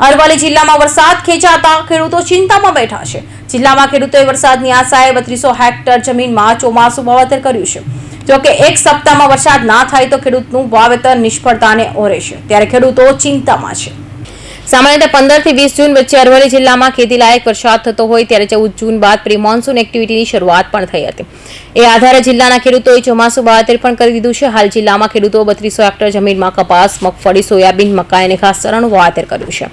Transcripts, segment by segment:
અરવલ્લી જિલ્લામાં વરસાદ ખેંચાતા ખેડૂતો ચિંતામાં બેઠા છે. જિલ્લામાં ખેડૂતોએ વરસાદની આશાએ બત્રીસો હેક્ટર જમીનમાં ચોમાસું વાવેતર કર્યું છે. જોકે એક સપ્તાહમાં વરસાદ ના થાય તો ખેડૂતનું વાવેતર નિષ્ફળતાને ઓરે છે. ત્યારે ખેડૂતો ચિંતામાં છે. સામાન્ય પંદરથી વીસ જૂન વચ્ચે અરવલ્લી જિલ્લામાં ખેતીલાયક વરસાદ થતો હોય ત્યારે ચૌદ જૂન બાદ પ્રી મોન્સૂન એક્ટિવિટીની શરૂઆત પણ થઈ હતી. એ આધારે જિલ્લાના ખેડૂતોએ ચોમાસું બહાતેર પણ કરી દીધું છે. હાલ જિલ્લામાં ખેડૂતો બત્રીસો હેક્ટર જમીનમાં કપાસ, મગફળી, સોયાબીન, મકાઈ અને ઘાસચારાનું વાવેતર કર્યું છે.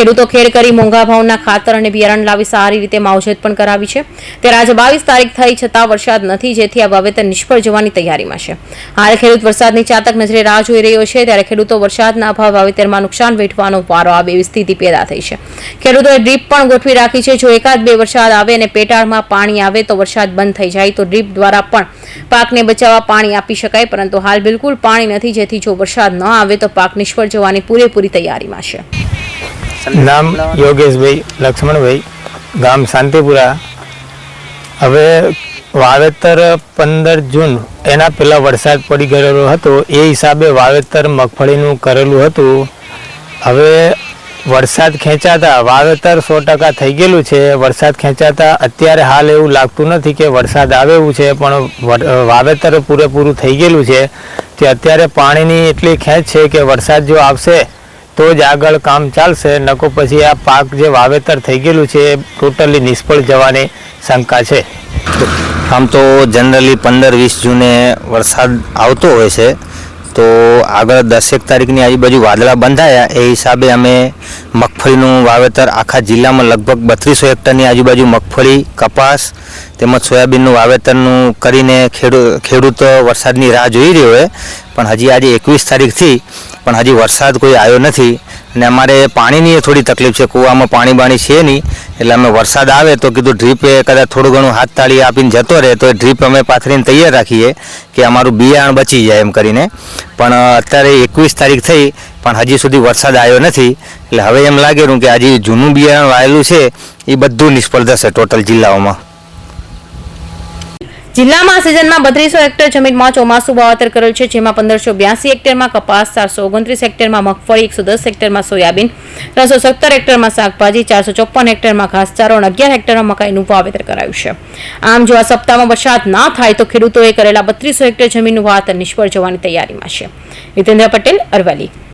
ખેડૂતો ખેડ કરી મોંઘા ભાવના ખાતર અને બિયારણ લાવી સારી રીતે માવજત પણ કરાવી છે. ત્યારે આજે બાવીસ તારીખ થઈ છતાં વરસાદ નથી, જેથી આ વાવેતર નિષ્ફળ જવાની તૈયારીમાં છે. હાલ ખેડૂત વરસાદની ચાતક નજરે રાહ જોઈ રહ્યો છે. ત્યારે ખેડૂતો વરસાદના અભાવ વાવેતરમાં નુકસાન વેઠવાનો વારો આવે એવી સ્થિતિ પેદા થઈ છે. ખેડૂતોએ ડ્રીપ પણ ગોઠવી રાખી છે. જો એકાદ બે વરસાદ આવે અને પેટાળમાં પાણી આવે તો વરસાદ બંધ થઈ જાય, તો ડ્રીપ દ્વારા પણ પાકને બચાવવા પાણી આપી શકાય. પરંતુ હાલ બિલકુલ પાણી નથી. જેથી જો વરસાદ ન આવે તો પાક નિષ્ફળ જવાની પૂરેપૂરી તૈયારીમાં છે. નામ યોગેશભાઈ, લક્ષ્મણભાઈ, ગામ શાંતિપુરા. હવે વાવેતર પંદર જૂન, એના પહેલાં વરસાદ પડી ગયેલો હતો. એ હિસાબે વાવેતર મગફળીનું કરેલું હતું. હવે વરસાદ ખેંચાતા વાવેતર સો ટકા થઈ ગયેલું છે. વરસાદ ખેંચાતા અત્યારે હાલ એવું લાગતું નથી કે વરસાદ આવે એવું છે, પણ વાવેતર પૂરેપૂરું થઈ ગયેલું છે. તે અત્યારે પાણીની એટલી ખેંચ છે કે વરસાદ જો આવશે, તો જ આગળ કામ ચાલશે. નકો પછી આ પાક જે વાવેતર થઈ ગયેલું છે, એ ટોટલી નિષ્ફળ જવાની શંકા છે. આમ તો જનરલી પંદર વીસ જૂને વરસાદ આવતો હોય છે. તો આગળ દસેક તારીખની આજુબાજુ વાદળા બંધાયા. એ હિસાબે અમે મગફળીનું વાવેતર આખા જિલ્લામાં લગભગ બત્રીસો હેક્ટરની આજુબાજુ મગફળી, કપાસ તેમજ સોયાબીનનું વાવેતરનું કરીને ખેડૂ, ખેડૂતો વરસાદની રાહ જોઈ રહ્યો હોય પણ હજી આજે એકવીસ તારીખથી પણ હજી વરસાદ કોઈ આવ્યો નથી અને અમારે પાણીની થોડી તકલીફ છે, કૂવામાં પાણી બાણી છે નહીં, એટલે અમે વરસાદ આવે તો કીધું ડ્રીપે કદાચ થોડું ઘણું હાથ તાળી આપીને જતો રહે તો એ ડ્રીપ અમે પાથરીને તૈયાર રાખીએ કે અમારું બિયારણ બચી જાય એમ કરીને. પણ અત્યારે એકવીસ તારીખ થઈ પણ હજી સુધી વરસાદ આવ્યો નથી, એટલે હવે એમ લાગેલું કે આજે જૂનું બિયારણ વાયેલું છે, એ બધું નિષ્ફળ થશે ટોટલ જિલ્લાઓમાં. જિલ્લામાં સિઝનમાં બત્રીસો હેક્ટર જમીનમાં ચોમાસું વાવેતર કરેલ છે, જેમાં પંદરસો બ્યાસી હેક્ટરમાં કપાસ, ચારસો ઓગણત્રીસ હેક્ટરમાં મગફળી, એકસો દસ હેક્ટરમાં સોયાબીન, ત્રણસો સત્તર હેક્ટરમાં શાકભાજી, ચારસો ચોપન હેક્ટરમાં ઘાસચારો અને અગિયાર હેક્ટરમાં મકાઈનું વાવેતર કરાયું છે. આમ જો આ સપ્તાહમાં વરસાદ ના થાય તો ખેડૂતોએ કરેલા બત્રીસો હેક્ટર જમીનનું વાવેતર નિષ્ફળ જવાની તૈયારીમાં છે. નિતેન્દ્ર પટેલ, અરવલ્લી.